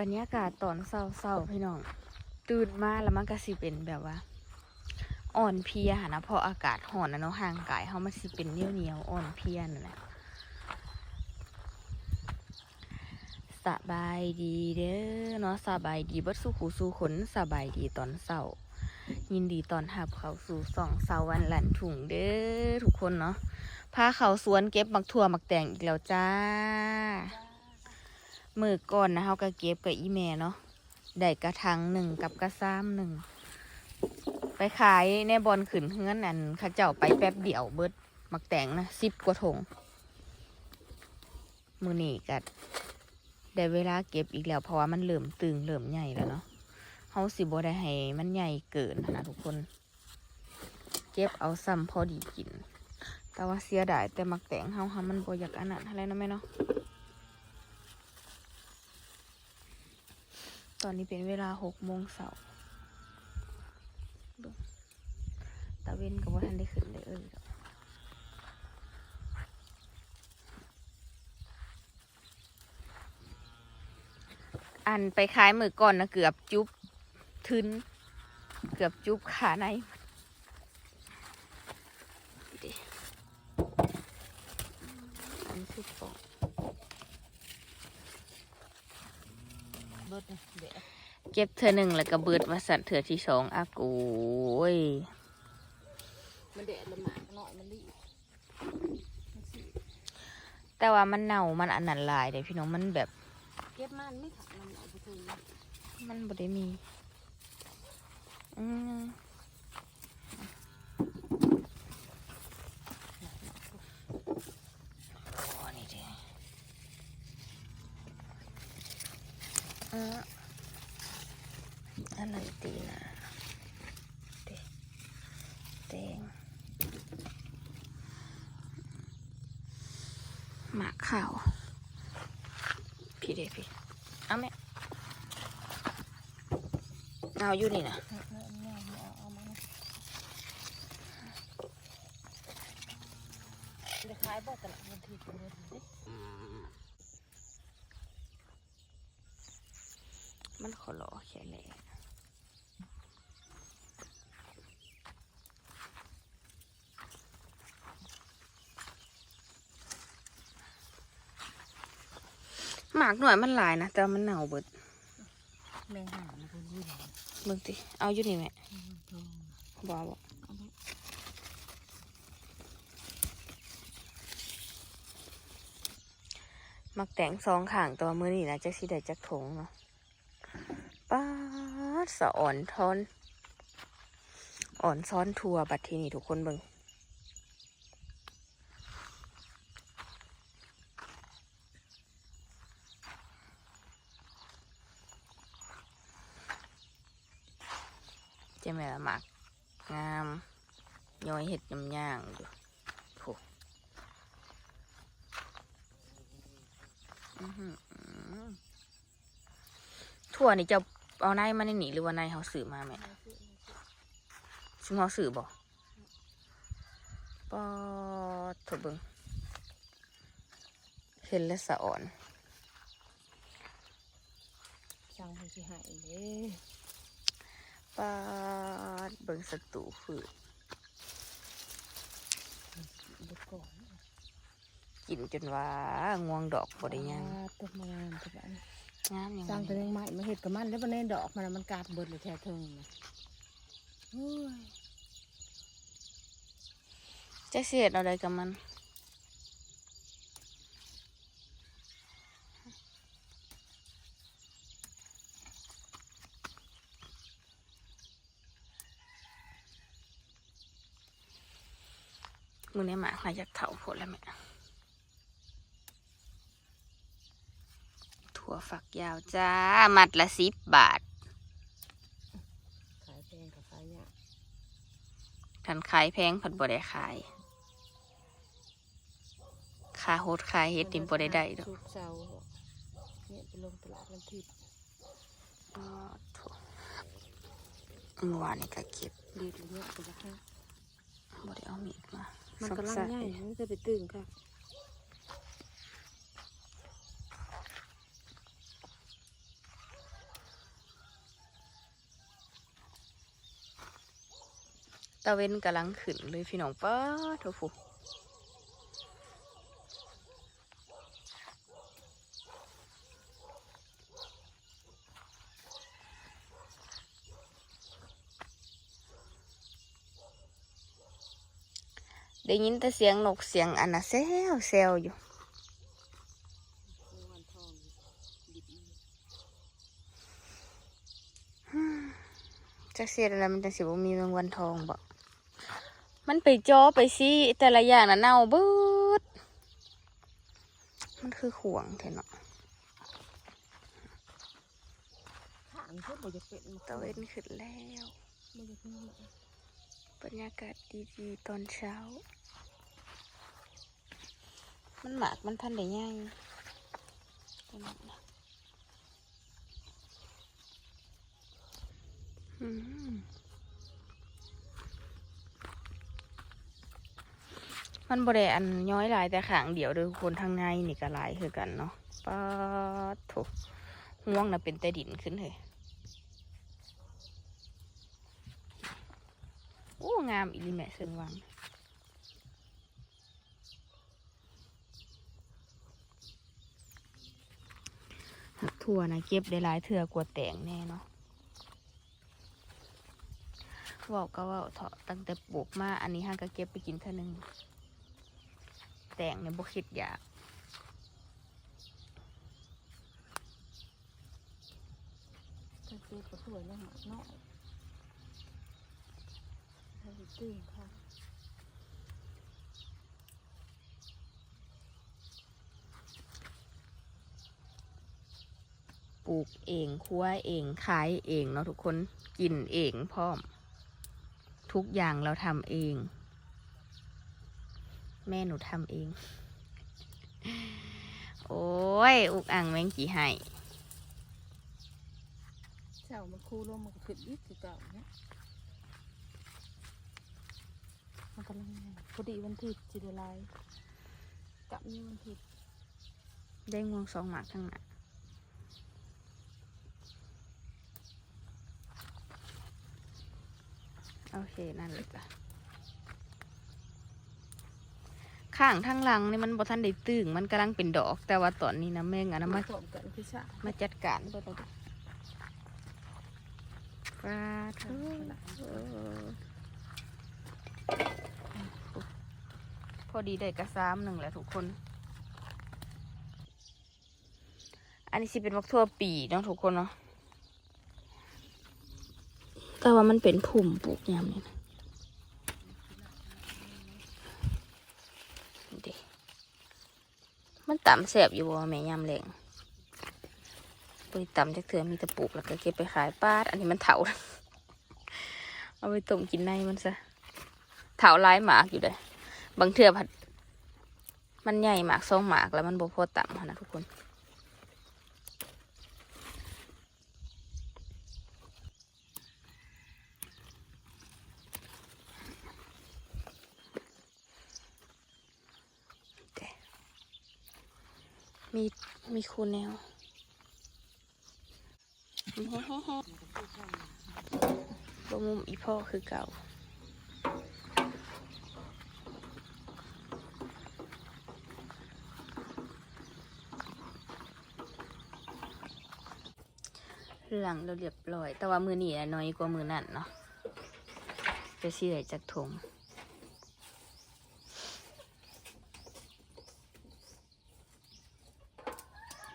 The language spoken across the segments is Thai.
บรรยากาศตอนเศร้าๆพี่น้อง ตื่นมาแล้วมันก็สิเป็นแบบว่า อ่อนเพลียหนะเพราะอากาศร้อนนะเนาะห่างกายเขามันสิเป็นเหนียวเหนียวอ่อนเพลียนั่นแหละสบายดีเด้อเนาะสบายดีบัดสู้หูสู้ขนสบายดีตอนเศร้ายินดีตอนหับเขาสู่สองเสาวันหลันถุงเด้อทุกคนเนาะพาเขาสวนเก็บมักถั่วมักแตงอีกแล้วจ้า มือก่อนนะเขาก็เก็บกับอีแม่เนาะได้กระทังหนึ่งกับกระซ้ำหนึ่งไปขายในบอลขืนเฮือนอันข้าเจ้าไปแป๊บเดียวเบิดมักแตงนะสิบกว่าถงมือนี่กัดได้เวลาเก็บอีกแล้วเพราะว่ามันเริ่อมตึงเริ่อมใหญ่แล้วเนาะเขาสิบ่ได้ให้มันใหญ่เกินนะทุกคน เก็บเอาซ้ำพอดีกิน แต่ว่าเสียดายแต่มักแตงเฮาหามันบอยากอันนั้นอะไรนะแม่เนาะ ตอนนี้เป็นเวลาหกโมงเสาร์ตะเวนกับว่าท่านได้ขึ้นเลยเอออันไปขายมือก่อนนะเกือบจุ๊บทึน เกือบจุ๊บขาในดิอันนี้คือปอก เบิดนี่เดี๋ยวเก็บเธอหนึ่งแล้วก็เบิดมาสันเถือที่สองอากูยมันแดดละหมาดหน่อยมันรีบมันสิแต่ว่ามันเน่ามันอันนั้นหลายเดี๋ยวพี่น้องมันแบบ เก็บมันไม่ถักมันเอาไปถึงมันบ่ได้มี อืมโอ้นี่เด้เอออันนั้นตีนะเด้เตงหมาขาว พี่เด้พี่เอาแม่เอาอยู่นี่นะเดี๋ยวขายบ่ตลาดวันที่เป็นเดือนสิ มันขอรอแค่แหละหมากหน่อยมันหลายนะ แต่ว่ามันเน่าเบิดแมงหานะคุณยี่ห้อเบิ่งติเอาอยู่นี่แม่อืมอืมบ่บ่เอามามักแต่งสองข้างตัวมือนี่นะจักสิได้จักถงเนาะ ป้าสะอ่อนทอน อ่อนซ้อนทัวบัดทีนี่ทุกคนเบิ่งเจะแม่ละหมัก งามย้อยเห็ดยำย่างอยู่ถอื้อหือถั่วนี่จะ เอาในมาในนี่หรือว่าในเขาซื้อมาแม่ชิมเขาสื่อบอกปอดเถอะเบิงเห็นและสะอ่อนสั่งให้สิหายเด้ปาดเบิงสตูฝืดเบิดก่อนกินจนว่าง่วงดอกบไดยังอ่าตกมางามตกอัน งามยังสร้างไงแต่ยังใหม่มาเห็ดกับมันแล้วมันในดอกมันน่ะมันกาดเบิดเลยแท้เทิงนะโอ้ยจะเสียดอะไรกับมันมือในหมาหายจากเถาโพดแล้วแม่ ถั่วฝักยาวจ้า มัดละสิบบาท ขายแพงกับขายยากทันขายแพงผัดบ่ได้ขายค่าโฮดขายเฮ็ดติมบ่ได้ได้ดอก สุกร์เสาร์เนี่ยไปลงตลาดวันที่อ๋อโถ่เมื่อวานนี่ก็เก็บดีถึงเนี่ยก็จะให้บ่ได้เอามีดมามันสักำลังสัง่ายเอ้มันจะไปตึงค่ะ ตะเว้นกำลังขึ้นเลยพี่น้องป้าโถฟุได้ยินแต่เสียงนกเสียงอันน่ะแซวแซวอยู่จักเสียอะไรมันจะสิบ่มีแมงวันทองบ่ มันไปจ้อไปสิแต่ละอย่างน่ะเน่าบิดมันคือขวงแท้เนาะข้างเอบ่จะเป็นตะเวนขึ้นแล้วบรรยากาศดีๆตอนเช้า มันหมากมันทันได้ย่างอืม มันบริอันย้อยหลายแต่ขางเดียวเด้อคนทางในนี่ก็หลายคือกันเนาะป้าดโถห่วงนะเป็นแต่ดินขึ้นเลยโอ้งามอีแม่เซิงวังหักถั่วนะเก็บได้หลายเถื่อกว่าแตงแน่เนาะว่าก็ว่าเถาะตั้งแต่ปลูกมาอันนี้ห้างก็เก็บไปกินเท่านึง งเนี่ยบ่คิดอยากถ้าเจ็บก็สวยแล้วหาเนาะถ้าสิตื่นค่ะปลูกเองคั่วเองขายเองเนาะทุกคนกินเองพร้อม ทุกอย่างเราทำเอง แม่หนูทำเอง โอ้ย อุกอ่างแมงกี่ให้เช้ามันคูลงมันก็ขึ้นอีกคือเก่าเนี่ยมันกำลังงามพอดีวันอาทิตย์จิตลายกลับนี่วันอาทิตย์ได้งวงสองหมากทั้งนั้นโอเค นั่นเลยจ้ะ ข้างทั้งหลังนี่มันบ่ทันได้ตึงมันกำลังเป็นดอก แต่ว่าตอนนี้นะแม่งอันนั้นมาผสมกันคือชามาจัดการเพื่อเราปลาทูพอดีได้กระซ้ำหนึ่งแหละทุกคน อันนี้สิเป็นมักทั่วปีเนาะทุกคนเนาะแต่ว่ามันเป็นพุ่มปลูกยามนี่นะเด็ มันต่ำแสบอยู่บ่แม่ยำแรงบริต่ำจากเถื่อมีตะปูกแล้วก็เก็บไปขายป้าดอันนี้มันเถาเอาไปต้มกินในมันซะเถาลายหมากอยู่เลยบางเถื่อผัด มันใหญ่หมากซองหมากแล้วมันบ่พอต่ำขนนะทุกคน มีมีคูแนวบมุมอีพ่อคือเก่าหลังเราเรียบร้อย แต่ว่ามือหนี่น้อยกว่ามือนั่นเนาะจะเสียจากถง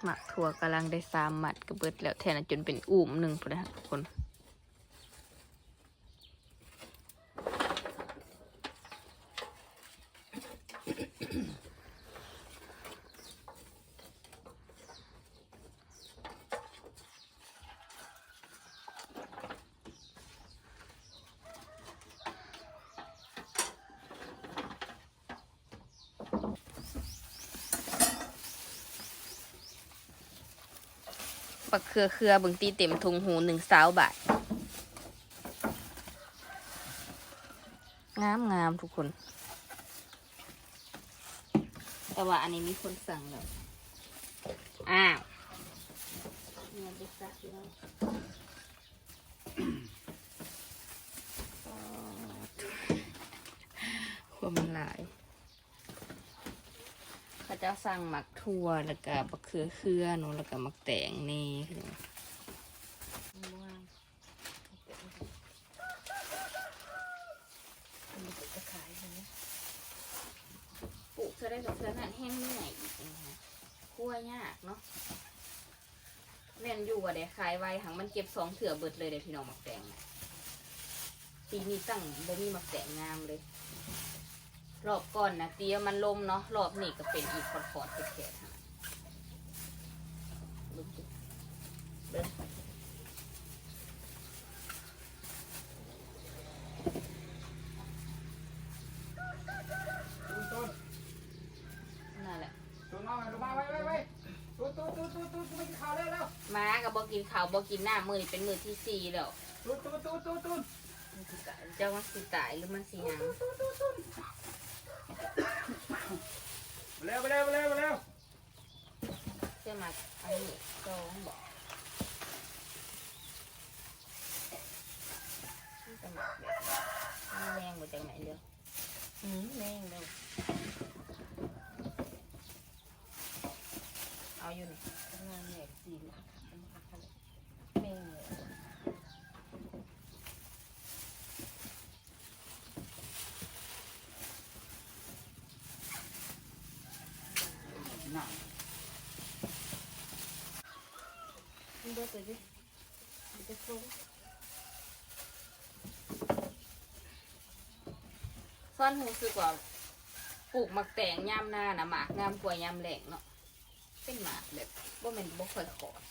หมักถั่วกำลังได้สามหมัดกระเบิดแล้วแทนจนเป็นอุ่มหนึ่งพอนะคนักเครือเครือเบึงตีเต็มทุงหูหนึ่งสาวบาทงามงามทุกคน แต่ว่าอันนี้มีคนสั่งแล้วอ้าวเงินไปซักแล้วอ๋อ ก็มันหลาย เจ้าสั่งหมักทั่วแล้วก็บักเขือเคือเนาะแล้วก็หมักแตงนี่มันว่างมันจะขายอปลูกเธอได้กับเธอนั่นแห้งเหนื่อยอีกนะคะคั่วยากเนาะแม่นอยู่ว่าเดี๋ยวขายไว้หังมันเก็บสองเถื่อเบิดเลยเดี๋ยวพี่น้องหมักแตงนะปีนี้ตั้งบ่มีหมักแตงงามเลย รอบก่อนนะเตียมันลมเนาะรอบนี้ก็เป็นอีกขอดๆแขกๆค่ะเบิ่งสิเบิ่งตูนตูนนั่นแหละตูนมาลงมาไว้ไว้ไว้ตูนตูนตูนตูนตูนตูนไปกินข้าวแล้วแล้วม้ากับบอกินข้าวบอกินหน้ามือนี่เป็นมือที่สี่แล้วตูนตูนตูนตูนตูนมันสิตายเจ้ามันสิตายหรือมันสิหยังมา เร็วมาเร็วมาเร็วมาเร็วเชื่อมาอันนี้สองบอกมันจะหมักแบบนี้มันแรงกว่าจากไหนเดียวอืมแม่งเร็วเอาอยู่นี่ทำงานแหลกสีหลักมันมาคักเลยแม่งเลย น่ะ มัน เบิดไปดิมันจะฟุ้งซ่อนหูสึกว่าปลูกหมักแตงยามหน้านะหมากงามกว่ายามแหลงเนาะเป็นหมากแบบว่ามันบ่ค่อยขอด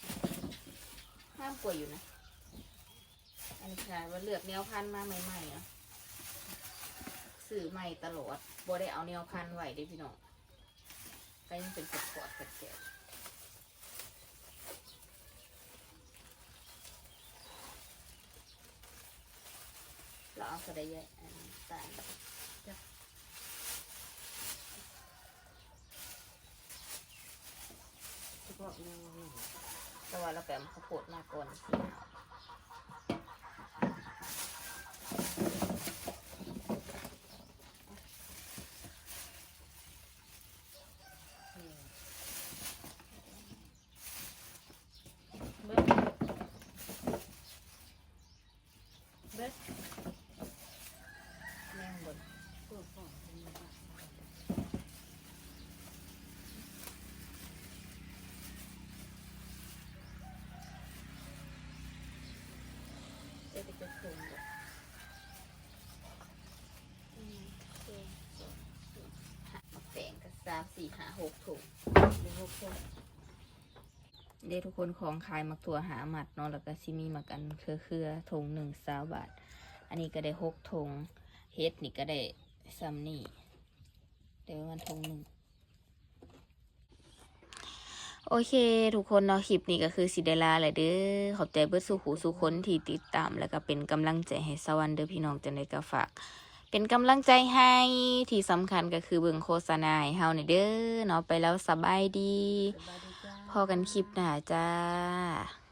งามกว่าอยู่นะ อันนี้ค่ะว่าเลือกแนวพันธุ์มาใหม่ๆเนาะสื่อใหม่ตลอดบ่ได้เอาแนวพันธุ์ไว้เด้พี่น้องก็ยังเป็นกดกอดๆแกะ เราเอากระไดแยะอันนี้ตาลเฉพาะแนวนี้แต่ว่าเราแปมข้าวโพดมาก่อนสิเอา เบิดเบิด แม่งบน ปวดปอดเป็นยังไง เจะไปจะถุงแบบอืมเจ็ดสองสี่ห้าแปงกันสามสี่ห้าหกถุงหรือหกคนเด้ทุกคนของขายมักถั่วหาหมัดเนาะแล้วก็ซิมีมักอันเครือเครือถุงหนึ่งสาวบาท อันนี้ก็ได้หกถุงเฮ็ดนี่ก็ได้ซัมนี่เดี๋ยวมันถุงหนึ่ง โอเค ทุกคนเนาะคลิปนี้ก็คือสิเดลาและเด้อขอบใจเบิดสู่หูสู่คนที่ติดตาม แล้วก็เป็นกำลังใจให้สวรรค์เด้อพี่น้องจังไดก็ฝากเป็นกำลังใจให้ที่สำคัญก็คือเบิ่งโฆษณาให้เฮานี่เด้อเนาะไปแล้วสบายดี พอกันคลิปหน้าจ้า